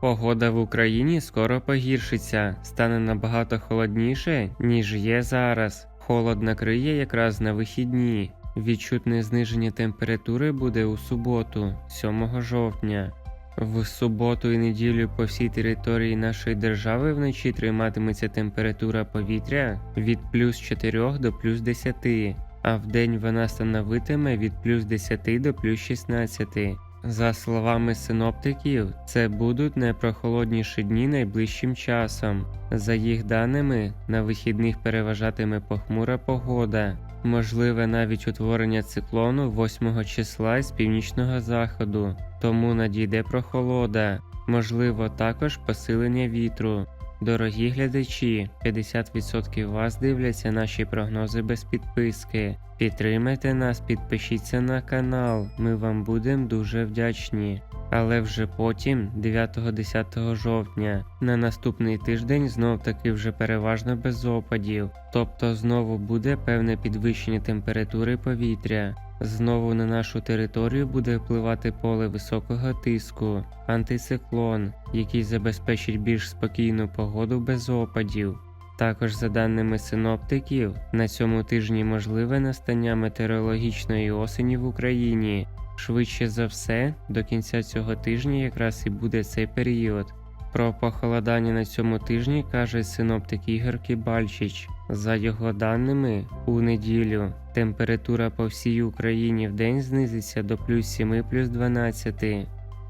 Погода в Україні скоро погіршиться, стане набагато холодніше, ніж є зараз. Холод накриє якраз на вихідні. Відчутне зниження температури буде у суботу, 7 жовтня. В суботу і неділю по всій території нашої держави вночі триматиметься температура повітря від плюс 4 до плюс 10, а вдень вона становитиме від плюс 10 до плюс 16. За словами синоптиків, це будуть найпрохолодніші дні найближчим часом. За їх даними, на вихідних переважатиме похмура погода. Можливе навіть утворення циклону 8 числа з північного заходу, тому надійде прохолода, можливо також посилення вітру. Дорогі глядачі, 50% вас дивляться наші прогнози без підписки. Підтримайте нас, підпишіться на канал, ми вам будемо дуже вдячні. Але вже потім, 9-10 жовтня, на наступний тиждень знов таки вже переважно без опадів, тобто знову буде певне підвищення температури повітря. Знову на нашу територію буде впливати поле високого тиску, антициклон, який забезпечить більш спокійну погоду без опадів. Також, за даними синоптиків, на цьому тижні можливе настання метеорологічної осені в Україні. Швидше за все, до кінця цього тижня якраз і буде цей період. Про похолодання на цьому тижні каже синоптик Ігор Кібальчич. За його даними, у неділю температура по всій Україні в день знизиться до плюс 7 плюс 12,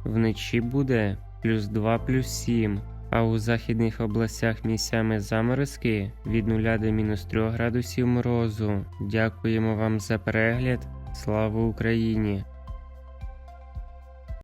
вночі буде плюс 2 плюс 7, а у західних областях місцями заморозки від 0 до мінус 3 градусів морозу. Дякуємо вам за перегляд. Слава Україні!